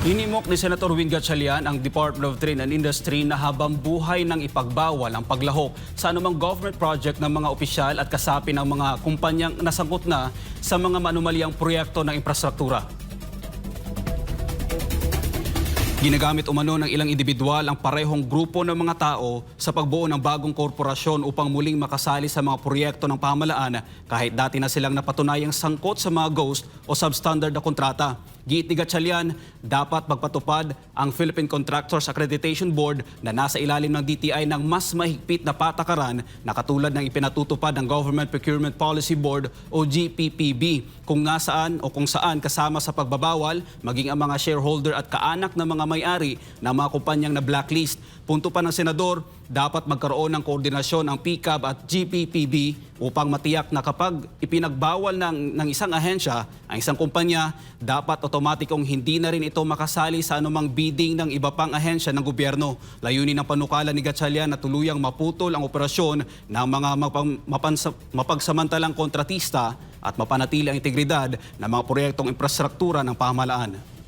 Hinimok ni Senator Win Gatchalian ang Department of Trade and Industry na habang buhay ng ipagbawal ang paglahok sa anumang government project ng mga opisyal at kasapi ng mga kumpanyang nasagot na sa mga manumaliang proyekto ng infrastruktura. Ginagamit umano ng ilang individual ang parehong grupo ng mga tao sa pagbuo ng bagong korporasyon upang muling makasali sa mga proyekto ng pamahalaan kahit dati na silang napatunayang sangkot sa mga ghost o substandard na kontrata. Giit ni Gatchalian, dapat magpatupad ang Philippine Contractors Accreditation Board na nasa ilalim ng DTI ng mas mahigpit na patakaran na katulad ng ipinatutupad ng Government Procurement Policy Board o GPPB kung nasaan o kung saan kasama sa pagbabawal maging ang mga shareholder at kaanak ng mga may-ari ng mga kumpanyang na blacklist. Punto pa ng Senador, dapat magkaroon ng koordinasyon ang PCAB at GPPB upang matiyak na kapag ipinagbawal ng, ng isang ahensya ang isang kumpanya, dapat otomatikong hindi na rin ito makasali sa anumang bidding ng iba pang ahensya ng gobyerno. Layunin ng panukala ni Gatchalian na tuluyang maputol ang operasyon ng mga mapang, mapansa, mapagsamantalang kontratista at mapanatili ang integridad ng mga proyektong infrastruktura ng pamahalaan.